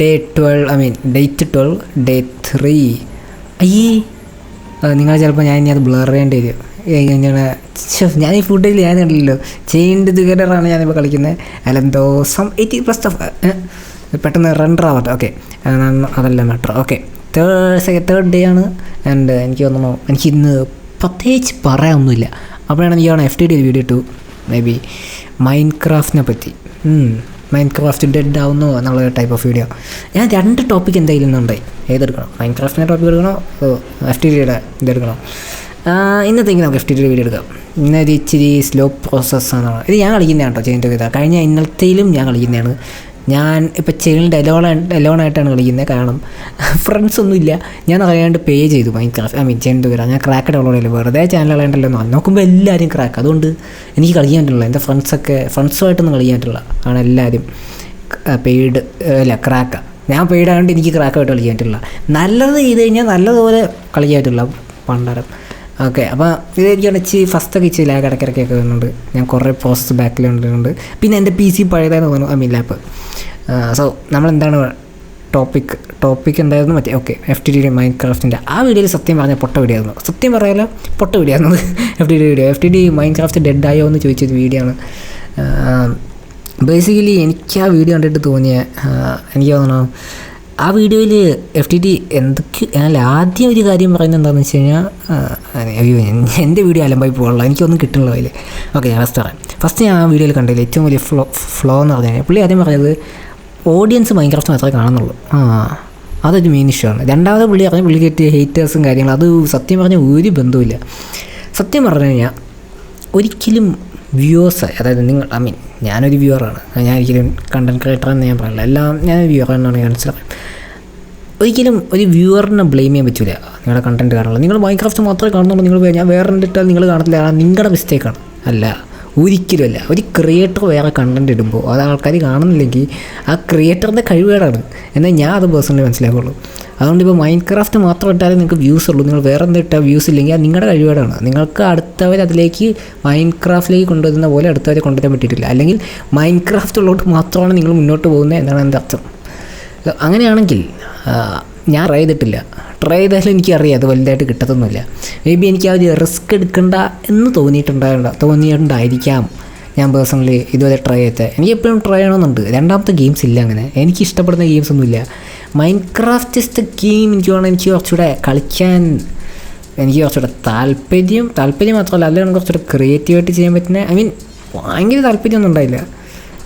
Day twelve I mean date twelve day three അയ്യേ. നിങ്ങൾ ചിലപ്പോൾ ഞാൻ ഇനി അത് ബ്ലർ ചെയ്യേണ്ടി വരും. ഇങ്ങനെ ഞാൻ ഈ ഫുഡിൽ ഞാൻ കണ്ടില്ലല്ലോ. ചെയിൻഡ് ടുഗദറാണ് ഞാനിപ്പോൾ കളിക്കുന്നത് അല്ലെങ്കിൽ ദോസം എയ്റ്റി പ്ലസ് ഓഫ് പെട്ടെന്ന് റണ്ടർ ആവട്ടെ. ഓക്കെ അതല്ല matter okay third second third day ആണ്. ആൻഡ് എനിക്ക് തോന്നുന്നു എനിക്ക് ഇന്ന് പ്രത്യേകിച്ച് പറയാനൊന്നുമില്ല. അപ്പോഴാണ് എനിക്ക് എഫ് ടി ഡി വീഡിയോ ഇട്ടു. മേ ബി മൈൻഡ് ക്രാഫ്റ്റിനെ പറ്റി മൈൻഡ് ക്രാഫ്റ്റ് ഡെഡ് ആവുന്നു എന്നുള്ള ടൈപ്പ് ഓഫ് വീഡിയോ ഞാൻ രണ്ട് ടോപ്പിക് എന്തായാലും ഉണ്ടായി ഏതെടുക്കണം? മൈൻ ക്രാഫ്റ്റിന്റെ ടോപ്പിക് എടുക്കണോ? അതോ എഫ് ടി ഡിയുടെ ഇതെടുക്കണോ? ഇന്നത്തേക്ക് നമുക്ക് എഫ് ടി ഡിയുടെ വീഡിയോ എടുക്കാം? ഇന്നത് ഇച്ചിരി സ്ലോ പ്രോസസ്സാണ് ഇത് ഞാൻ കളിക്കുന്നതാണ് കേട്ടോ ചെയ്യുന്ന ഇതാ കഴിഞ്ഞ ഇന്നലത്തെയിലും ഞാൻ കളിക്കുന്നതാണ്. ഞാൻ ഇപ്പോൾ ചൈൽഡ് എലോൺ എലോണായിട്ടാണ് കളിക്കുന്നത് കാരണം ഫ്രണ്ട്സ് ഒന്നുമില്ല. ഞാൻ അറിയാണ്ട് പേ ചെയ്തു മൈൻഡ് ക്രാഫ്റ്റ് ഐ മീൻ ചെയ്യുന്നത് വരാം ഞാൻ ക്രാക്ക് ഡൗൺലോഡ് വെറുതെ ചാനൽ കളയണ്ടല്ലോ നോക്കുമ്പോൾ എല്ലാവരും ക്രാക്ക് അതുകൊണ്ട് എനിക്ക് കളിക്കാൻ പറ്റില്ല എന്റെ ഫ്രണ്ട്സൊക്കെ ഫ്രണ്ട്സുമായിട്ടൊന്നും കളിക്കാൻ പറ്റില്ല ആണ് എല്ലാവരും പെയ്ഡ് അല്ല ക്രാക്ക് ഞാൻ പെയ്ഡ് ആയതുകൊണ്ട് എനിക്ക് ക്രാക്കായിട്ട് കളിക്കാൻ പറ്റില്ല നല്ലത് ചെയ്ത് കഴിഞ്ഞാൽ നല്ലതുപോലെ കളിക്കാൻ പറ്റില്ല പണ്ടാരം. ഓക്കെ അപ്പോൾ ഇത് എനിക്ക് ഫസ്റ്റ് ഫസ്റ്റൊക്കെ ഇച്ചിരി ലാഗ് ഇടയ്ക്കിടയ്ക്കൊക്കെ വരുന്നുണ്ട്. ഞാൻ കുറേ പ്രോസസ് ബാക്കിൽ കൊണ്ടുവരുന്നുണ്ട് പിന്നെ എന്റെ പി സി പഴയതായി തോന്നുന്നു ഐ മീൻ ലാപ്പ് സോ നമ്മളെന്താണ് ടോപ്പിക് ടോപ്പിക് എന്തായിരുന്നു? മറ്റേ ഓക്കെ എഫ് ടി ഡി മൈൻഡ് ക്രാഫ്റ്റിന്റെ ആ വീഡിയോയിൽ സത്യം പറഞ്ഞാൽ പൊട്ട വീഡിയോ ആയിരുന്നു. സത്യം പറയാലോ പൊട്ട വീഡിയോ ആയിരുന്നു F T D video F T D Minecraft dead ആയോ എന്ന് ചോദിച്ചൊരു വീഡിയോ ആണ്. ബേസിക്കലി എനിക്ക് ആ വീഡിയോ കണ്ടിട്ട് തോന്നിയ എനിക്ക് തോന്നണു ആ വീഡിയോയിൽ എഫ് ടി ടി എന്തൊക്കെ അല്ല ആദ്യം ഒരു കാര്യം പറയുന്നത് എന്താണെന്ന് വെച്ച് കഴിഞ്ഞാൽ അയ്യോ എൻ- എന്റെ വീഡിയോ അലമ്പായി പോകാനുള്ള എനിക്കൊന്നും കിട്ടണല്ലോ അതിൽ ഓക്കെ ഞാൻ ഫസ്റ്റ് പറയാം. ഫസ്റ്റ് ഞാൻ ആ വീഡിയോയിൽ കണ്ടതിൽ ഏറ്റവും വലിയ ഫ്ലോ ഫ്ലോ എന്ന് പറഞ്ഞാൽ പുള്ളി ആദ്യം പറഞ്ഞത് ഓഡിയൻസ് മൈൻക്രാഫ്റ്റ് മാത്രമേ കാണുന്നുള്ളൂ. ആ അതൊരു മെയിൻ ഇഷ്യൂ ആണ്. രണ്ടാമത് പുള്ളി പറഞ്ഞ പുള്ളി കിട്ടിയ ഹേറ്റേഴ്സും കാര്യങ്ങളും അത് സത്യം പറഞ്ഞാൽ ഒരു ബന്ധവുമില്ല. സത്യം പറഞ്ഞു കഴിഞ്ഞാൽ ഒരിക്കലും വ്യൂവേഴ്സ് അതായത് നിങ്ങൾ ഐ മീൻ ഞാനൊരു വ്യൂവറാണ്. ഞാൻ ഒരിക്കലും കണ്ടന്റ് ക്രിയേറ്റർ എന്ന് ഞാൻ പറയില്ല. എല്ലാം ഞാൻ വ്യൂവർ എന്നാണ് മനസ്സിലാക്കാം ഒരിക്കലും ഒരു വ്യൂവറിനെ ബ്ലെയിം ചെയ്യാൻ പറ്റില്ല നിങ്ങളുടെ കണ്ടന്റ് കാണുള്ളൂ നിങ്ങൾ മൈക്രാഫ്റ്റ് മാത്രമേ കാണുന്നുള്ളൂ. നിങ്ങൾ ഞാൻ വേറെ ഇട്ടാൽ നിങ്ങൾ കാണത്തില്ല. നിങ്ങളുടെ മിസ്റ്റേക്കാണ് അല്ല. ഒരിക്കലുമല്ല. ഒരു ക്രിയേറ്റർ വേറെ കണ്ടന്റ് ഇടുമ്പോൾ അത് ആൾക്കാർ കാണുന്നില്ലെങ്കിൽ ആ ക്രിയേറ്ററിന്റെ കഴിവുകേടാണ്. എന്നാൽ ഞാൻ അത് പേഴ്സണലി മനസ്സിലാക്കുള്ളൂ. അതുകൊണ്ട് ഇപ്പോൾ മൈൻഡ് ക്രാഫ്റ്റ് മാത്രം ഇട്ടാലേ നിങ്ങൾക്ക് വ്യൂസ് ഉള്ളൂ. നിങ്ങൾ വേറെ എന്ത് ഇട്ടാൽ വ്യൂസ് ഇല്ലെങ്കിൽ അത് നിങ്ങളുടെ കഴിവുകേടാണ്. നിങ്ങൾക്ക് അടുത്തവർ അതിലേക്ക് മൈൻഡ് ക്രാഫ്റ്റിലേക്ക് കൊണ്ടുവരുന്ന പോലെ അടുത്തവരെ കൊണ്ടുവരാൻ പറ്റിയിട്ടില്ല. അല്ലെങ്കിൽ മൈൻഡ് ക്രാഫ്റ്റ് ഉള്ളതുകൊണ്ട് മാത്രമാണ് നിങ്ങൾ മുന്നോട്ട് പോകുന്നത് എന്നാണ് എന്റെ അർത്ഥം. അങ്ങനെയാണെങ്കിൽ ഞാൻ ട്രൈ ചെയ്തിട്ടില്ല. ട്രൈ ചെയ്താലും എനിക്കറിയാം അത് വലുതായിട്ട് കിട്ടത്തൊന്നുമില്ല. മേ ബി എനിക്ക് ആ ഒരു റിസ്ക് എടുക്കണ്ട എന്ന് തോന്നിയിട്ടുണ്ടാകണ്ട തോന്നിയിട്ടുണ്ടായിരിക്കാം ഞാൻ പേഴ്സണലി ഇതുവരെ ട്രൈ ചെയ്തത്. എനിക്ക് എപ്പോഴും ട്രൈ ചെയ്യണമെന്നുണ്ട്. രണ്ടാമത്തെ ഗെയിംസ് ഇല്ല അങ്ങനെ. എനിക്ക് ഇഷ്ടപ്പെടുന്ന ഗെയിംസ് ഒന്നുമില്ല Minecraft is the game എനിക്ക് വേണം എനിക്ക് കുറച്ചുകൂടെ കളിക്കാൻ എനിക്ക് കുറച്ചുകൂടെ താല്പര്യം താല്പര്യം മാത്രമല്ല അല്ലെങ്കിൽ കുറച്ചുകൂടെ ക്രിയേറ്റീവായിട്ട് ചെയ്യാൻ പറ്റുന്ന ഐ മീൻ ഭയങ്കര താല്പര്യമൊന്നും ഉണ്ടായില്ല.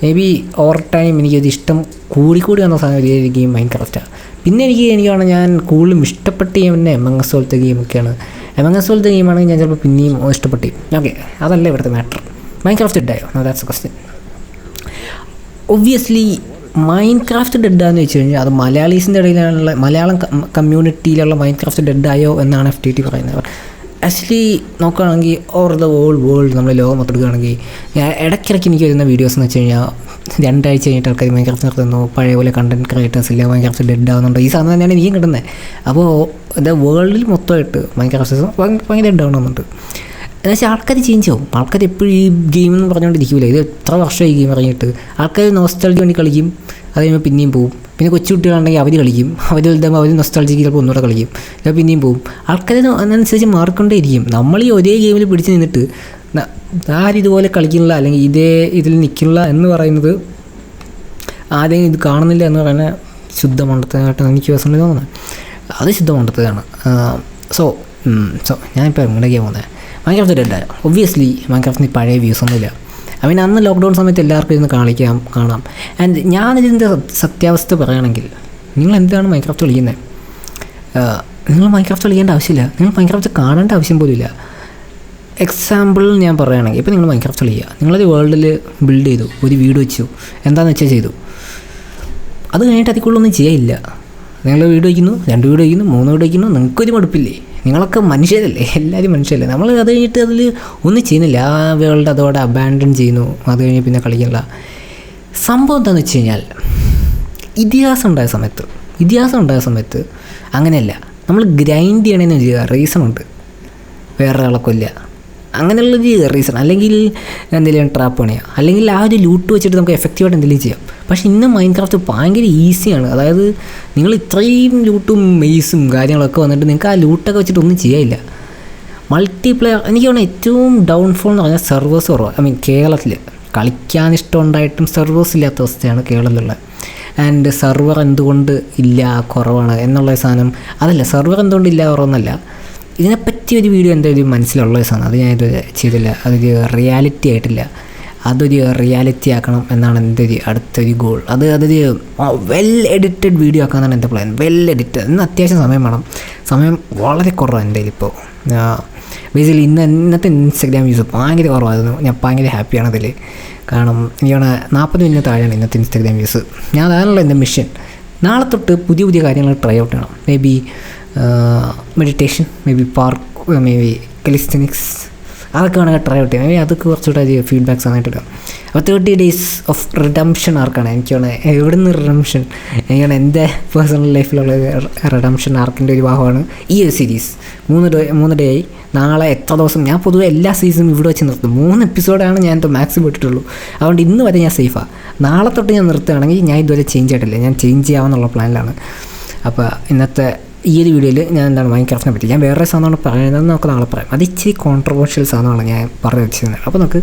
മേ ബി ഓവർ ടൈം എനിക്കത് ഇഷ്ടം കൂടിക്കൂടി വന്ന സാധനം ഒരു ഗെയിം മൈൻഡ് ക്രാഫ്റ്റാണ് പിന്നെ എനിക്ക് എനിക്കാണ് ഞാൻ കൂടുതലും ഇഷ്ടപ്പെട്ട ഗെയിം തന്നെ എം എസ് പോലത്തെ ഗെയിമൊക്കെയാണ് എം എസ് പോലത്തെ ഗെയിമാണെങ്കിൽ ഞാൻ ചിലപ്പോൾ പിന്നെയും ഇഷ്ടപ്പെട്ടു. ഓക്കെ അതല്ല ഇവിടുത്തെ മാറ്റർ മൈൻഡ് ക്രാഫ്റ്റ് ഡെഡ് ആയോ no that's question obviously Minecraft ഡെഡാന്ന് വെച്ച് കഴിഞ്ഞാൽ അത് മലയാളീസിന്റെ ഇടയിലുള്ള മലയാളം കമ്മ്യൂണിറ്റിയിലുള്ള മൈൻഡ് ക്രാഫ്റ്റ് ഡെഡായോ എന്നാണ് എഫ് ടി ടി പറയുന്നത്. ആക്ച്വലി നോക്കുകയാണെങ്കിൽ ഓവർ ദ വേൾഡ് വേൾഡ് നമ്മൾ ലോകം മൊത്തെടുക്കുകയാണെങ്കിൽ ഞാൻ ഇടയ്ക്കിടയ്ക്ക് എനിക്ക് വരുന്ന വീഡിയോസ് എന്ന് വെച്ച് കഴിഞ്ഞാൽ രണ്ടാഴ്ച കഴിഞ്ഞിട്ട് ആൾക്കാർ മൈൻക്രാഫ്റ്റ് നിർത്തുന്നു. പഴയ പോലെ കണ്ടന്റ് ക്രിയേറ്റേഴ്സ് ഇല്ല മൈൻക്രാഫ്റ്റ് ഡെഡ് ആവുന്നുണ്ട്. ഈ സാധനം തന്നെയാണ് നീ കിട്ടുന്നത്. അപ്പോൾ എന്താ വേൾഡിൽ മൊത്തമായിട്ട് മൈൻഡ് ക്രാഫ്റ്റ് ഭയങ്കര ഡെഡ് ആവുന്നുണ്ട് എന്നുവെച്ചാൽ ആൾക്കാർ ചേഞ്ച് ആവും. ആൾക്കാർ എപ്പോഴും ഈ ഗെയിം എന്ന് പറഞ്ഞുകൊണ്ടിരിക്കില്ല ഇത് എത്ര വർഷമായി ഗെയിം ഇറങ്ങിയിട്ട്. ആൾക്കാർ നോസ്റ്റാൾജി വേണ്ടി കളിക്കും. അത് കഴിയുമ്പോൾ പിന്നെയും പോവും. പിന്നെ കൊച്ചു കുട്ടികളുണ്ടെങ്കിൽ അവർ കളിക്കും. അവർ വലുതാകുമ്പോൾ അവർ നൊസ്റ്റാൾജിക്ക് ചിലപ്പോൾ ഒന്നുകൂടെ കളിക്കും. ചിലപ്പോൾ പിന്നെയും പോവും. ആൾക്കാർ അതിനനുസരിച്ച് മാറിക്കൊണ്ടേയിരിക്കും. നമ്മൾ ഈ ഒരേ ഗെയിമിൽ പിടിച്ച് നിന്നിട്ട് ന- ആരും ഇതുപോലെ കളിക്കുന്നില്ല അല്ലെങ്കിൽ ഇതേ ഇതിൽ നിൽക്കില്ല എന്ന് പറയുന്നത് ആദ്യം ഇത് കാണുന്നില്ല എന്ന് പറയുന്നത് ശുദ്ധമണ്ടത്തമായിട്ടാണ് എനിക്ക് പേഴ്സണലി തോന്നുന്നത്. അത് ശുദ്ധമണ്ടത്തതാണ് സോ സോ ഞാനിപ്പോൾ എങ്ങനെയൊക്കെയാണ് പോകുന്നത് മൈൻക്രാഫ്റ്റ് ഡെഡായ ഒബ്വിയസ്ലി മൈൻക്രാഫ്റ്റിന് പഴയ വ്യൂസ് ഒന്നുമില്ല. ഐ മീൻ അന്ന് ലോക്ക്ഡൗൺ സമയത്ത് എല്ലാവർക്കും ഇരുന്ന് കാണിക്കാം കാണാം. ആൻഡ് ഞാനിതിന്റെ സത്യാവസ്ഥ പറയുകയാണെങ്കിൽ നിങ്ങൾ എന്താണ് മൈൻക്രാഫ്റ്റ് കളിക്കുന്നത് നിങ്ങൾ മൈൻക്രാഫ്റ്റ് കളിക്കേണ്ട ആവശ്യമില്ല. നിങ്ങൾ മൈൻക്രാഫ്റ്റ് കാണേണ്ട ആവശ്യം പോലും ഇല്ല എക്സാമ്പിൾ ഞാൻ പറയുകയാണെങ്കിൽ ഇപ്പോൾ നിങ്ങൾ മൈൻക്രാഫ്റ്റ് കളിക്കുക. നിങ്ങളൊരു വേൾഡിൽ ബിൽഡ് ചെയ്തു ഒരു വീട് വെച്ചു. എന്താണെന്ന് വെച്ചാൽ ചെയ്തു? അത് കഴിഞ്ഞിട്ട് അതിക്കുള്ളൊന്നും ചെയ്യില്ല നിങ്ങൾ വീട് വയ്ക്കുന്നു രണ്ട് വീട് വയ്ക്കുന്നു മൂന്ന് വീട് വയ്ക്കുന്നു നിങ്ങൾക്കൊരു മടുപ്പില്ലേ? നിങ്ങളൊക്കെ മനുഷ്യരല്ലേ? എല്ലാവരും മനുഷ്യരല്ലേ? നമ്മൾ അത് കഴിഞ്ഞിട്ട് അതിൽ ഒന്നും ചെയ്യുന്നില്ല. ആ വേൾഡ് അതോടെ അബാൻഡൺ ചെയ്യുന്നു. അത് കഴിഞ്ഞ് പിന്നെ കളിക്കില്ല സംഭവം എന്താണെന്ന് വെച്ച് കഴിഞ്ഞാൽ ഇതിഹാസം ഉണ്ടായ സമയത്ത് ഇതിഹാസം ഉണ്ടായ സമയത്ത് അങ്ങനെയല്ല. നമ്മൾ ഗ്രൈൻഡ് ചെയ്യണമെന്ന് ചെയ്യുക റീസൺ ഉണ്ട്. വേറെ ആളെ കൊല്ലുക. അങ്ങനെയുള്ളൊരു റീസൺ അല്ലെങ്കിൽ എന്തെങ്കിലും ട്രാപ്പ് പണിയാം. അല്ലെങ്കിൽ ആ ഒരു ലൂട്ട് വെച്ചിട്ട് നമുക്ക് എഫക്റ്റീവായിട്ട് എന്തെങ്കിലും ചെയ്യാം. പക്ഷേ ഇന്ന് മൈൻഡ് ക്രാഫ്റ്റ് ഭയങ്കര ഈസിയാണ് അതായത് നിങ്ങൾ ഇത്രയും ലൂട്ടും മെയ്സും കാര്യങ്ങളൊക്കെ വന്നിട്ട് നിങ്ങൾക്ക് ആ ലൂട്ടൊക്കെ വെച്ചിട്ട് ഒന്നും ചെയ്യാനില്ല. മൾട്ടിപ്ലെയർ എനിക്ക് തോന്നുന്നു ഏറ്റവും ഡൗൺഫോൾ എന്ന് പറഞ്ഞാൽ സെർവേഴ്സ് കുറവാണ് ഐ മീൻ കേരളത്തിൽ കളിക്കാൻ ഇഷ്ടമുണ്ടായിട്ടും സെർവേഴ്സ് ഇല്ലാത്ത അവസ്ഥയാണ് കേരളത്തിലുള്ളത്. ആൻഡ് സെർവർ എന്തുകൊണ്ട് ഇല്ല കുറവാണ് എന്നുള്ള സാധനം. അതല്ല സെർവർ എന്തുകൊണ്ട് ഇല്ല കുറവെന്നല്ല. ഇതിനെപ്പറ്റി ഒരു വീഡിയോ എന്റെ ഒരു മനസ്സിലുള്ള ദിവസമാണ് അത് ഞാനിത് ചെയ്തില്ല. അതൊരു റിയാലിറ്റി ആയിട്ടില്ല. അതൊരു റിയാലിറ്റി ആക്കണം എന്നാണ് എന്റെ ഒരു അടുത്തൊരു ഗോൾ അത് അതൊരു വെൽ എഡിറ്റഡ് വീഡിയോ ആക്കാനാണ് എന്റെ പ്ലാൻ വെൽ എഡിറ്റഡ് ഇന്ന് അത്യാവശ്യം സമയം വേണം. സമയം വളരെ കുറവാണ് എന്റെ ഇപ്പോൾ ബേസിക്കലി ഇന്ന് ഇന്നത്തെ ഇൻസ്റ്റഗ്രാം യൂസ് ഭയങ്കര കുറവായിരുന്നു. ഞാൻ ഭയങ്കര ഹാപ്പിയാണ് അതിൽ കാരണം എനിക്കാണ് നാൽപ്പത് മിനിറ്റ് താഴെയാണ് ഇന്നത്തെ ഇൻസ്റ്റഗ്രാം യൂസ് ഞാൻ അതാണല്ലോ എന്റെ മിഷൻ നാളെ തൊട്ട് പുതിയ പുതിയ കാര്യങ്ങൾ ട്രൈ ഔട്ട് ചെയ്യണം. Maybe meditation maybe park maybe calisthenics അതൊക്കെ വേണമെങ്കിൽ ട്രൈ ഔട്ട് ചെയ്യാം. മേ ബി അതൊക്കെ കുറച്ചുകൂടെ ഫീഡ്ബാക്ക്സ് ആയിട്ട് ഇടാം അപ്പോൾ തേർട്ടി ഡേയ്സ് ഓഫ് റിഡംഷൻ ആർക്കാണ്? എനിക്ക് എനിക്കാണ് എവിടെ നിന്ന് റിഡംഷൻ എനിക്കാണ് എന്റെ പേഴ്സണൽ ലൈഫിലുള്ള റിഡംഷൻ ആർക്കിന്റെ ഒരു ഭാഗമാണ് ഈ ഒരു സീരീസ് മൂന്ന് ഡേ മൂന്ന് ഡേ ആയി. നാളെ എത്ര ദിവസം? ഞാൻ പൊതുവെ എല്ലാ സീസണും ഇവിടെ വെച്ച് നിർത്തും. മൂന്ന് എപ്പിസോഡാണ് ഞാൻ ഇപ്പോൾ മാക്സിമം ഇട്ടിട്ടുള്ളൂ. അതുകൊണ്ട് ഇന്ന് വരെ ഞാൻ സേഫാണ് നാളെ തൊട്ട് ഞാൻ നിർത്തുകയാണെങ്കിൽ ഞാൻ ഇതുവരെ ചേഞ്ച് ആയിട്ടില്ല. ഞാൻ ചേഞ്ച് ചെയ്യാമെന്നുള്ള പ്ലാനിലാണ് അപ്പോൾ ഇന്നത്തെ ഈ ഒരു വീഡിയോയിൽ ഞാൻ എന്താണ് മൈൻക്രാഫ്റ്റിനെ പറ്റി ഞാൻ വേറെ സാധനമാണ് പറയുന്നത് നമുക്ക് നാളെ പറയാം. അത് ഇച്ചിരി കോൺട്രവേഴ്ഷ്യൽ സാധനമാണ് ഞാൻ പറഞ്ഞു വെച്ചിരുന്നത്. അപ്പോൾ നമുക്ക്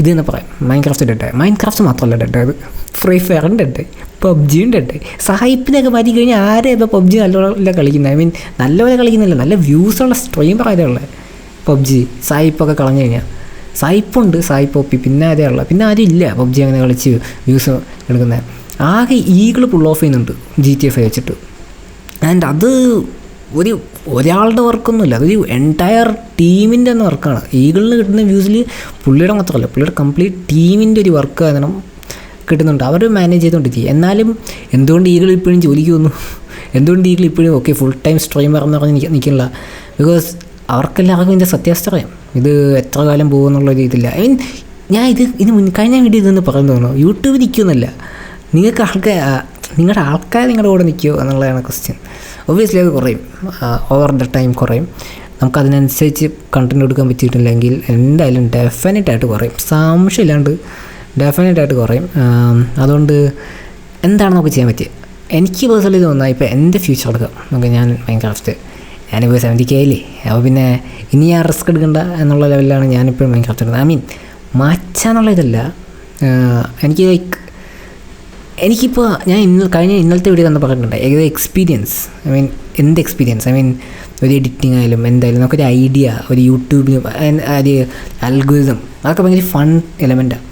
ഇത് തന്നെ പറയാം. മൈൻക്രാഫ്റ്റ് ഡെഡ് മൈൻക്രാഫ്റ്റ് മാത്രമല്ല ഡെഡ് അത് ഫ്രീ ഫയറും ഡെഡ് പബ്ജിയും ഡെഡ് സാഹിപ്പിനൊക്കെ മാറ്റി കഴിഞ്ഞാൽ ആരെയും ഇപ്പോൾ പബ്ജി നല്ലപോലെ കളിക്കുന്നത്? ഐ മീൻ നല്ലപോലെ കളിക്കുന്നില്ല. നല്ല വ്യൂസുള്ള ആരേ ഉള്ളത് പബ്ജി സായിപ്പൊക്കെ കളഞ്ഞു കഴിഞ്ഞാൽ. സായിപ്പുണ്ട് സായിപ്പ് ഒപ്പി പിന്നെ അതേ ഉള്ളത് പിന്നെ ആരും ഇല്ല പബ്ജി അങ്ങനെ കളിച്ച് വ്യൂസ് എടുക്കുന്നത്. ആകെ ഈഗിൾ പുൾ ഓഫ് ചെയ്യുന്നുണ്ട്. ജി ടി എഫ് വെച്ചിട്ട്. ആൻഡ് അത് ഒരു ഒരാളുടെ വർക്കൊന്നുമില്ല. അതൊരു എന്റയർ ടീമിന്റെ തന്നെ വർക്കാണ്. ഈഗിളിന് കിട്ടുന്ന വ്യൂസിൽ പുള്ളിയുടെ മാത്രമല്ല പുള്ളിയുടെ കംപ്ലീറ്റ് ടീമിന്റെ ഒരു വർക്ക് കാരണം കിട്ടുന്നുണ്ട്. അവർ മാനേജ് ചെയ്തുകൊണ്ടിരിക്കും എന്നാലും എന്തുകൊണ്ട് ഈഗിൾ ഇപ്പോഴും ജോലിക്ക് വന്നു? എന്തുകൊണ്ട് ഈഗിൾ ഇപ്പോഴും ഓക്കെ ഫുൾ ടൈം സ്ട്രീമർ എന്ന് പറഞ്ഞ് നിൽക്കാൻ നിൽക്കില്ല ബിക്കോസ് അവർക്കെല്ലാവർക്കും ഇതിന്റെ സത്യാവസ്ഥ അറിയാം ഇത് എത്ര കാലം പോകുമെന്നുള്ള ഒരു ഇതില്ല. ഐ മീൻ ഞാൻ ഇത് ഇത് മുൻ കഴിഞ്ഞ വീഡിയോ ഇതെന്ന് പറയുന്നു തോന്നുന്നു യൂട്യൂബിൽ നിൽക്കുമെന്നല്ല നിങ്ങൾക്ക് ആൾക്കാർ നിങ്ങളുടെ ആൾക്കാർ നിങ്ങളുടെ കൂടെ നിൽക്കുമോ എന്നുള്ളതാണ് ക്വസ്റ്റ്യൻ ഒബ്വിയസ്ലി അത് കുറയും. ഓവർ ദ ടൈം കുറയും. നമുക്കതിനനുസരിച്ച് കണ്ടന്റ് കൊടുക്കാൻ പറ്റിയിട്ടില്ലെങ്കിൽ എന്തായാലും ഡെഫിനറ്റായിട്ട് കുറയും. സംശയമില്ലാണ്ട് ഡെഫിനറ്റായിട്ട് കുറയും. അതുകൊണ്ട് എന്താണ് നമുക്ക് ചെയ്യാൻ പറ്റിയത് എനിക്ക് പേഴ്സണലി തോന്നുന്നത് ഇപ്പോൾ എന്റെ ഫ്യൂച്ചർ എടുക്കാം. നമുക്ക് ഞാൻ മൈൻക്രാഫ്റ്റ് ഞാനിപ്പോൾ സെവന്റി കെ ആയില്ലേ അപ്പോൾ പിന്നെ ഇനി ഞാൻ റിസ്ക് എടുക്കണ്ട എന്നുള്ള ലെവലിലാണ് ഞാനിപ്പോഴും മൈൻക്രാഫ്റ്റ് എടുക്കുന്നത്. ഐ മീൻ മാറ്റാനുള്ള ഇതല്ല എനിക്ക് ലൈക്ക് എനിക്കിപ്പോൾ ഞാൻ ഇന്ന് കഴിഞ്ഞ ഇന്നലത്തെ വീഡിയോ തന്നെ പറഞ്ഞിട്ടുണ്ട്. ഏകദേശം എക്സ്പീരിയൻസ് ഐ മീൻ എന്ത് എക്സ്പീരിയൻസ് ഐ മീൻ ഒരു എഡിറ്റിംഗ് ആയാലും എന്തായാലും നമുക്കൊരു ഐഡിയ ഒരു യൂട്യൂബിലും ഒരു അൽഗുരിതം അതൊക്കെ ഭയങ്കര ഫൺ എലമെന്റാണ്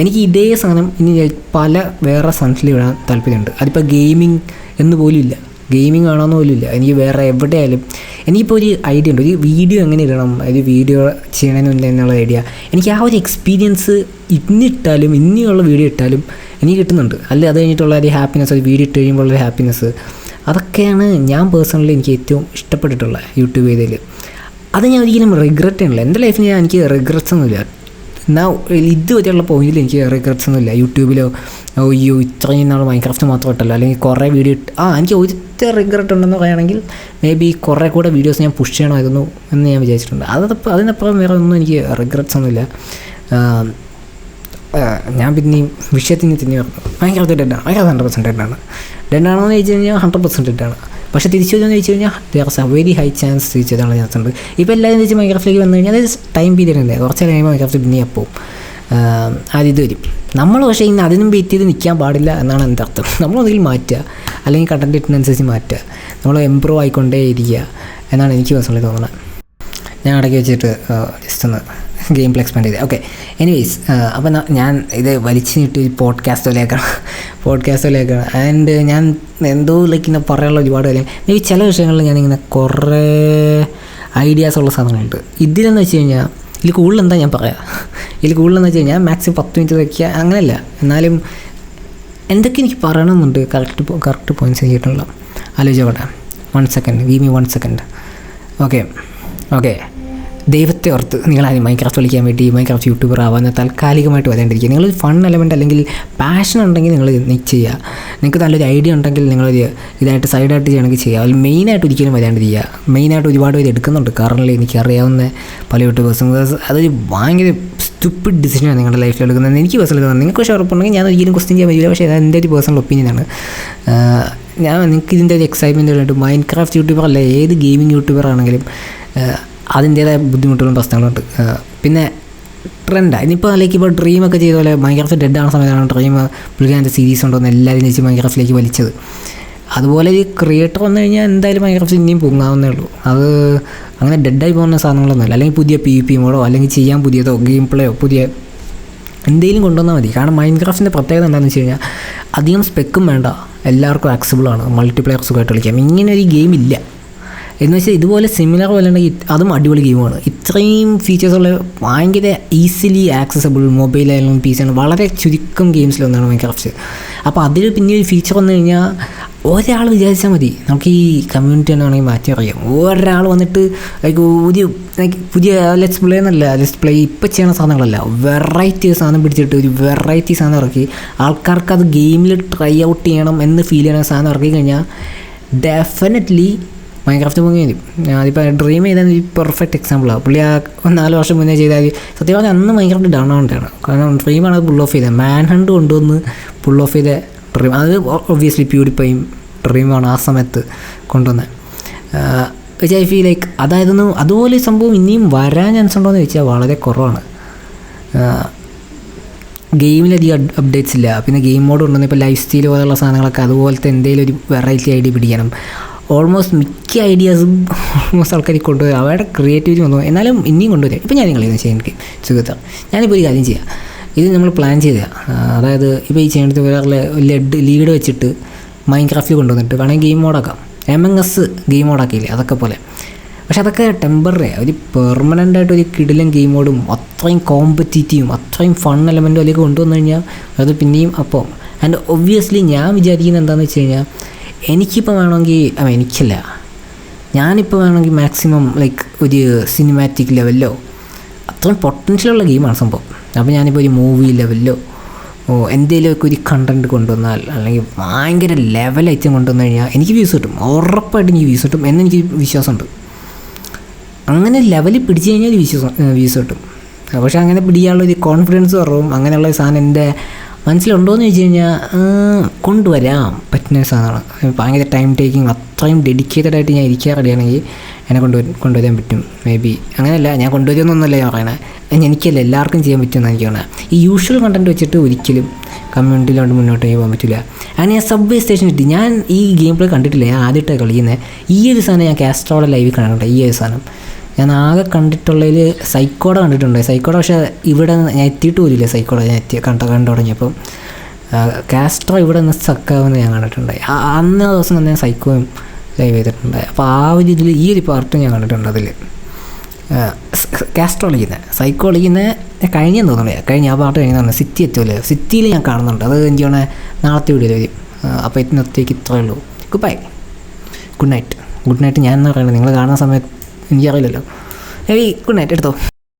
എനിക്ക് ഇതേ സാധനം ഇനി പല വേറെ സൺസിൽ വിടാൻ താല്പര്യമുണ്ട്. അതിപ്പോൾ ഗെയിമിംഗ് എന്ന് പോലും ഇല്ല. ഗെയിമിംഗ് ആണോന്ന് പോലും ഇല്ല. എനിക്ക് വേറെ എവിടെയായാലും എനിക്കിപ്പോൾ ഒരു ഐഡിയ ഉണ്ട്. ഒരു വീഡിയോ എങ്ങനെ ഇടണം? ഒരു വീഡിയോ ചെയ്യണമെന്നില്ല എന്നുള്ള ഐഡിയ എനിക്ക് ആ ഒരു എക്സ്പീരിയൻസ് ഇന്നിട്ടാലും ഇനിയുള്ള വീഡിയോ ഇട്ടാലും എനിക്ക് കിട്ടുന്നുണ്ട്. അല്ല? അത് കഴിഞ്ഞിട്ടുള്ള ഒരു ഹാപ്പിനെസ് ഒരു വീഡിയോ ഇട്ട് കഴിയുമ്പോൾ ഒരു ഹാപ്പിനെസ് അതൊക്കെയാണ് ഞാൻ പേഴ്സണലി എനിക്ക് ഏറ്റവും ഇഷ്ടപ്പെട്ടിട്ടുള്ള യൂട്യൂബ് ചെയ്തതിൽ അത് ഞാൻ ഒരിക്കലും റിഗ്രറ്റ് ചെയ്യണില്ല എന്റെ ലൈഫിൽ ഞാൻ എനിക്ക് റിഗ്രറ്റ്സ് ഒന്നുമില്ല. എന്നാൽ ഇതുവരെയുള്ള പോയിന്റിൽ എനിക്ക് റിഗ്രറ്റ്സ് ഒന്നുമില്ല. യൂട്യൂബിലോ അയ്യോ ഇത്രയും നാൾ മൈൻക്രാഫ്റ്റ് മാത്രം ഇട്ടല്ലോ അല്ലെങ്കിൽ കുറേ വീഡിയോ ആ എനിക്ക് ഒരിത്തെ റിഗ്രറ്റ് ഉണ്ടെന്ന് പറയുകയാണെങ്കിൽ മേ ബി കുറേ കൂടെ വീഡിയോസ് ഞാൻ പുഷ് ചെയ്യണമായിരുന്നു എന്ന് ഞാൻ വിചാരിച്ചിട്ടുണ്ട്. അതപ്പോൾ അതിനപ്പുറം വേറെ ഒന്നും എനിക്ക് റിഗ്രറ്റ്സ് ഒന്നുമില്ല. ഞാൻ പിന്നെയും വിഷയത്തിന് തിരിഞ്ഞു പറഞ്ഞു ഭയങ്കര ഡെഡാണ് ഭയങ്കര ഹൺഡ്രഡ് പെർസെന്റ് ഡെഡാണ് ഡെഡാണോ എന്ന് ചോദിച്ചു കഴിഞ്ഞാൽ ഹൺഡ്രഡ് പെർസെന്റ് ഡെഡാണ് പക്ഷേ തിരിച്ചു വരുമെന്ന് ചോദിച്ചു കഴിഞ്ഞാൽ there a very high chance തിരിച്ചു വരാനുള്ള ചാൻസ് ഉണ്ട്. ഇപ്പോൾ എല്ലാവരും തിരിച്ച് മൈക്രോഫിലേക്ക് വന്നു കഴിഞ്ഞാൽ അത് ടൈം പീരീഡ് ഉണ്ട് കുറച്ച് കഴിയുമ്പോൾ മൈക്രോഫിൽ പിന്നെ പോവും ഇത് വരും. നമ്മൾ പക്ഷേ ഇന്ന് അതിനും വെയിറ്റ് ചെയ്ത് നിൽക്കാൻ പാടില്ല എന്നാണ് എന്റെ അർത്ഥം. നമ്മൾ ഒന്നുകിൽ മാറ്റുക. അല്ലെങ്കിൽ കണ്ടന്റ് ഇട്ടിനനുസരിച്ച് മാറ്റുക. നമ്മൾ ഇമ്പ്രൂവ് ആയിക്കൊണ്ടേ ഇരിക്കുക എന്നാണ് എനിക്ക് പേഴ്സണലി തോന്നുന്നത്. ഞാൻ ഇടയ്ക്ക് വെച്ചിട്ട് ജസ്റ്റ് ഒന്ന് ഗെയിം പ്ലേ എക്സ്പാൻഡ് ചെയ്തേ ഓക്കെ എനിവേസ് അപ്പോൾ ഞാൻ ഇത് വലിച്ചു നീട്ടി പോഡ്കാസ്റ്റിലേക്കാണ് പോഡ്കാസ്റ്റിലേക്കാണ് ആൻഡ് ഞാൻ എന്തോ ലൈക്ക് ഇങ്ങനെ പറയാനുള്ള ഒരുപാട് കാര്യം. ബി ചില വിഷയങ്ങളിൽ ഞാനിങ്ങനെ കുറേ ഐഡിയാസ് ഉള്ള സാധനങ്ങളുണ്ട്. ഇതിലെന്ന് വെച്ച് കഴിഞ്ഞാൽ ഇതിൽ കൂടുതൽ എന്താ ഞാൻ പറയാം? ഇതിൽ കൂടുതൽ എന്ന് വെച്ച് കഴിഞ്ഞാൽ മാക്സിമം പത്ത് മിനിറ്റ് വയ്ക്കുക അങ്ങനെയല്ല എന്നാലും എന്തൊക്കെ എനിക്ക് പറയണമെന്നുണ്ട് കറക്റ്റ് കറക്റ്റ് പോയിന്റ്സ് ചെയ്തിട്ടുള്ള ആലോചിച്ചോട്ടെ one second give me one second okay okay ദൈവത്തെ ഓർത്ത് നിങ്ങൾ ആരും മൈക്രാഫ്റ്റ് കളിക്കാൻ വേണ്ടി മൈക്രാഫ്റ്റ് യൂട്യൂബർ ആവാൻ താൽക്കാലികമായിട്ട് വരേണ്ടിരിക്കുക. നിങ്ങൾ ഫൺ എലമെന്റ് അല്ലെങ്കിൽ പാഷൻ ഉണ്ടെങ്കിൽ നിങ്ങൾ ചെയ്യുക. നിങ്ങൾക്ക് നല്ലൊരു ഐഡിയ ഉണ്ടെങ്കിൽ നിങ്ങളൊരു ഇതായിട്ട് സൈഡായിട്ട് ചെയ്യണമെങ്കിൽ ചെയ്യുക. അതിൽ മെയിനായിട്ട് ഒരിക്കലും വരാണ്ടിരിക്കുക. മെയിനായിട്ട് ഒരുപാട് പേര് എടുക്കുന്നുണ്ട്. കാരണം എനിക്കറിയാവുന്ന പല യൂട്യൂബേഴ്സും അതൊരു ഭയങ്കര സ്റ്റുപ്പിഡ് ഡിസിഷനാണ് നിങ്ങളുടെ ലൈഫിൽ എടുക്കുന്നത്. എനിക്ക് പേഴ്സണൽ തോന്നുന്നത് നിങ്ങൾക്ക് പക്ഷേ ഉറപ്പുണ്ടെങ്കിൽ ഞാൻ ഒരിക്കലും ക്വസ്റ്റ്യൻ ചെയ്യാൻ പറ്റില്ല. പക്ഷേ അത് എന്റെ ഒരു പേഴ്സണൽ ഒപ്പീനിയനാണ് ഞാൻ നിങ്ങൾക്ക് ഇതിന്റെ ഒരു എക്സൈറ്റ്മെന്റ് വേണ്ടിയിട്ട് മൈൻഡ് ക്രാഫ്റ്റ് യൂട്യൂബർ അല്ല? ഏത് ഗെയിമിംഗ് യൂട്യൂബർ ആണെങ്കിലും അതിന്റേതായ ബുദ്ധിമുട്ടുകളും പ്രശ്നങ്ങളുണ്ട്. പിന്നെ ട്രെൻഡാണ് ഇനിയിപ്പോൾ അല്ലെങ്കിൽ ഇപ്പോൾ ഡ്രീമൊക്കെ ചെയ്ത പോലെ മൈൻക്രാഫ്റ്റ് ഡെഡ് ആവുന്ന സമയത്താണ് ഡ്രീം പുള്ളിക്കാരന്റെ സീരീസ് ഉണ്ടോന്ന് എല്ലാവരും ചോദിച്ച് മൈൻക്രാഫ്റ്റിലേക്ക് വലിച്ചത്. അതുപോലെ ഈ ക്രിയേറ്റർ വന്നു കഴിഞ്ഞാൽ എന്തായാലും മൈൻക്രാഫ്റ്റ് ഇനിയും പൊങ്ങാവുന്നേ ഉള്ളൂ. അത് അങ്ങനെ ഡെഡായി പോകുന്ന സാധനങ്ങളൊന്നുമല്ല. അല്ലെങ്കിൽ പുതിയ പി പി മോഡോ അല്ലെങ്കിൽ ചെയ്യാൻ പുതിയതോ ഗെയിം പ്ലേയോ പുതിയ എന്തെങ്കിലും കൊണ്ടുവന്നാൽ മതി. കാരണം മൈൻഡ് ക്രാഫ്റ്റിന്റെ പ്രത്യേകത എന്താണെന്ന് വെച്ച് കഴിഞ്ഞാൽ അധികം സ്പെക്കും വേണ്ട. എല്ലാവർക്കും ആക്സബിളാണ് മൾട്ടിപ്ലെയർ സുഖമായിട്ട് കളിക്കാം. ഇങ്ങനെ ഒരു ഗെയിം ഇല്ല. എന്ന് വെച്ചാൽ ഇതുപോലെ സിമിലർ പോലെ ഉണ്ടെങ്കിൽ അതും അടിപൊളി ഗെയിമാണ് ഇത്രയും ഫീച്ചേഴ്സുള്ള ഭയങ്കര ഈസിലി ആക്സസബിൾ മൊബൈലായാലും പി സി ആണ് വളരെ ചുരുക്കം ഗെയിംസിലൊന്നാണ് മൈൻക്രാഫ്റ്റ് അപ്പോൾ അതിൽ പിന്നെ ഒരു ഫീച്ചർ വന്നു കഴിഞ്ഞാൽ ഒരാൾ വിചാരിച്ചാൽ മതി. നമുക്ക് ഈ കമ്മ്യൂണിറ്റി തന്നെ വേണമെങ്കിൽ മാറ്റി അറിയാം ഒരാൾ വന്നിട്ട് ലൈക്ക് ഒരു ലൈക്ക് പുതിയ ലെറ്റ്സ് പ്ലേ എന്നല്ല ലെറ്റ്സ് പ്ലേ ഇപ്പോൾ ചെയ്യുന്ന സാധനങ്ങളല്ല. വെറൈറ്റി സാധനം പിടിച്ചിട്ട് ഒരു വെറൈറ്റി സാധനം ഇറക്കി ആൾക്കാർക്ക് അത് ഗെയിമിൽ ട്രൈ ഔട്ട് ചെയ്യണം എന്ന് ഫീൽ ചെയ്യണ സാധനം ഇറക്കി കഴിഞ്ഞാൽ ഡെഫിനറ്റ്ലി മൈൻക്രാഫ്റ്റ് മുങ്ങി വരും അതിപ്പോൾ ഡ്രീം ചെയ്താൽ പെർഫെക്റ്റ് എക്സാമ്പിളാണ് പുള്ളി ആ നാല് വർഷം മുന്നേ ചെയ്താൽ സത്യം പറഞ്ഞാൽ അന്ന് മൈൻക്രാഫ്റ്റ് ഡൗൺ ആവേണ്ടതാണ് കാരണം ഡ്രീമാണ് അത് പുൾ ഓഫ് ചെയ്തത്. മാൻ ഹണ്ട് കൊണ്ടുവന്ന് പുൾ ഓഫ് ചെയ്ത ഡ്രീം അത് ഒബ്വിയസ്ലി പ്യൂരിഫൈയും ഡ്രീമാണ് ആ സമയത്ത് കൊണ്ടുവന്നത് വിച്ച് ഐ ഫീൽ ലൈക്ക് അതായിരുന്നു അതുപോലെ സംഭവം ഇനിയും വരാൻ ചാൻസ് ഉണ്ടോ എന്ന് ചോദിച്ചാൽ വളരെ കുറവാണ്. ഗെയിമിലധികം അപ്ഡേറ്റ്സ് ഇല്ല. പിന്നെ ഗെയിം മോഡ് കൊണ്ടുവന്ന ഇപ്പോൾ ലൈഫ് സ്റ്റൈൽ പോലുള്ള സാധനങ്ങളൊക്കെ അതുപോലത്തെ എന്തെങ്കിലും ഒരു വെറൈറ്റി ഐഡി പിടിക്കണം. ഓൾമോസ്റ്റ് മിക്ക ഐഡിയാസും ഓൾമോസ്റ്റ് ആൾക്കാർ കൊണ്ടുവരും അവരുടെ ക്രിയേറ്റിവിറ്റി വന്നു. എന്നാലും ഇനിയും കൊണ്ടുവരാം ഇപ്പം ഞാൻ കളിക്കുന്നത് ചെയ്യാൻ എനിക്ക് സുഖത്താണ് ഞാനിപ്പോൾ ഒരു കാര്യം ചെയ്യാം. ഇത് നമ്മൾ പ്ലാൻ ചെയ്ത. അതായത് ഇപ്പോൾ ഈ ചെയ്യേണ്ടത് വേറെ ലെഡ് ലീഡ് വെച്ചിട്ട് മൈൻ ക്രാഫ്റ്റിൽ കൊണ്ടുവന്നിട്ട് വേണമെങ്കിൽ ഗെയിം മോഡാക്കാം എം എൻ എസ് ഗെയിം മോഡാക്കിയില്ലേ അതൊക്കെ പോലെ. പക്ഷെ അതൊക്കെ ടെമ്പററി ഒരു പെർമനന്റ് ആയിട്ട് ഒരു കിടിലും ഗെയിം മോഡും അത്രയും കോമ്പറ്റീറ്റീവും അത്രയും ഫൺ എലമെന്റും അതിലേക്ക് കൊണ്ടുവന്നു കഴിഞ്ഞാൽ അത് പിന്നെയും അപ്പം. ആൻഡ് ഒബ്വിയസ്ലി ഞാൻ വിചാരിക്കുന്നത് എന്താണെന്ന് വെച്ച് കഴിഞ്ഞാൽ എനിക്കിപ്പോൾ വേണമെങ്കിൽ എനിക്കില്ല. ഞാനിപ്പോൾ വേണമെങ്കിൽ മാക്സിമം ലൈക്ക് ഒരു സിനിമാറ്റിക് ലെവലിലോ അത്രയും പൊട്ടൻഷ്യലുള്ള ഗെയിമാണ് സംഭവം. അപ്പോൾ ഞാനിപ്പോൾ ഒരു മൂവി ലെവലിലോ ഓ എന്തെങ്കിലുമൊക്കെ ഒരു കണ്ടന്റ് കൊണ്ടുവന്നാൽ അല്ലെങ്കിൽ ഭയങ്കര ലെവൽ ഐറ്റം കൊണ്ടുവന്നു കഴിഞ്ഞാൽ എനിക്ക് വ്യൂസ് കിട്ടും. ഉറപ്പായിട്ട് എനിക്ക് വ്യൂസ് കിട്ടും എന്നെനിക്ക് വിശ്വാസമുണ്ട്. അങ്ങനെ ലെവലിൽ പിടിച്ചു കഴിഞ്ഞാൽ വിശ്വാസം വ്യൂസ് കിട്ടും. പക്ഷേ അങ്ങനെ പിടിക്കാനുള്ളൊരു കോൺഫിഡൻസ് കുറവും അങ്ങനെയുള്ള സാധനം എന്റെ മനസ്സിലുണ്ടോയെന്ന് ചോദിച്ചു കഴിഞ്ഞാൽ കൊണ്ടുവരാം. പറ്റുന്ന സാധനമാണ്. ഭയങ്കര ടൈം ടേക്കിങ് അത്രയും ഡെഡിക്കേറ്റഡ് ആയിട്ട് ഞാൻ ഇരിക്കാൻ റെഡിയാണെങ്കിൽ എന്നെ കൊണ്ടുവരും കൊണ്ടുവരാൻ പറ്റും. മേ ബി അങ്ങനെയല്ല ഞാൻ കൊണ്ടുവരുമെന്നൊന്നുമല്ല ഞാൻ പറയണത് എനിക്കല്ല എല്ലാവർക്കും ചെയ്യാൻ പറ്റുമെന്ന് എനിക്ക് തോന്നുന്നത് ഈ യൂഷ്വൽ കണ്ടന്റ് വെച്ചിട്ട് ഒരിക്കലും കമ്മ്യൂണിറ്റിയിലോട്ട് മുന്നോട്ട് പോകാൻ പറ്റില്ല. അങ്ങനെ ഞാൻ സബ്വേ സ്റ്റേഷൻ കിട്ടി ഞാൻ ഈ ഗെയിം പ്ലേ കണ്ടിട്ടില്ല ഞാൻ ആദ്യമായിട്ടാണ് കളിക്കുന്നത് ഈ ഒരു സാധനം ഞാൻ കാസ്ട്രോളെ ലൈവിൽ കണ്ടിട്ടുണ്ട് ഈ ഒരു സാധനം. ഞാൻ ആകെ കണ്ടിട്ടുള്ളതിൽ സൈക്കോട കണ്ടിട്ടുണ്ട്. സൈക്കോട പക്ഷേ ഇവിടെ ഞാൻ എത്തിയിട്ട് പോലില്ല സൈക്കോട എത്തി കണ്ട കണ്ടു തുടങ്ങിയപ്പം. കാസ്ട്രോ ഇവിടെ നിന്ന് സക്കാവുന്ന ഞാൻ കണ്ടിട്ടുണ്ട്. അന്ന് ദിവസം തന്നെ സൈക്കോയും ലൈവ് ചെയ്തിട്ടുണ്ട്. അപ്പോൾ ആ ഒരു ഇതിൽ ഈ ഒരു പാർട്ട് ഞാൻ കണ്ടിട്ടുണ്ട് അതിൽ കാസ്ട്രോ കളിക്കുന്നത് സൈക്കോ കളിക്കുന്ന കഴിഞ്ഞെന്ന് തോന്നുന്നു. കഴിഞ്ഞ ആ പാട്ട് കഴിഞ്ഞാൽ സിറ്റി എത്തുമല്ലോ സിറ്റിയിൽ ഞാൻ കാണുന്നുണ്ട്. അത് എനിക്ക് വേണേൽ നാളത്തെ വീഡിയോ വരും. അപ്പോൾ ഇന്നത്തേക്ക് ഇത്രയേ ഉള്ളൂ. Goodbye good night good night ഞാൻ എന്ന് പറയുന്നത് നിങ്ങൾ കാണുന്ന സമയത്ത് എനിക്കറിയില്ലല്ലോ ഏയ് ഗുഡ് നൈറ്റ് എടുത്തോ.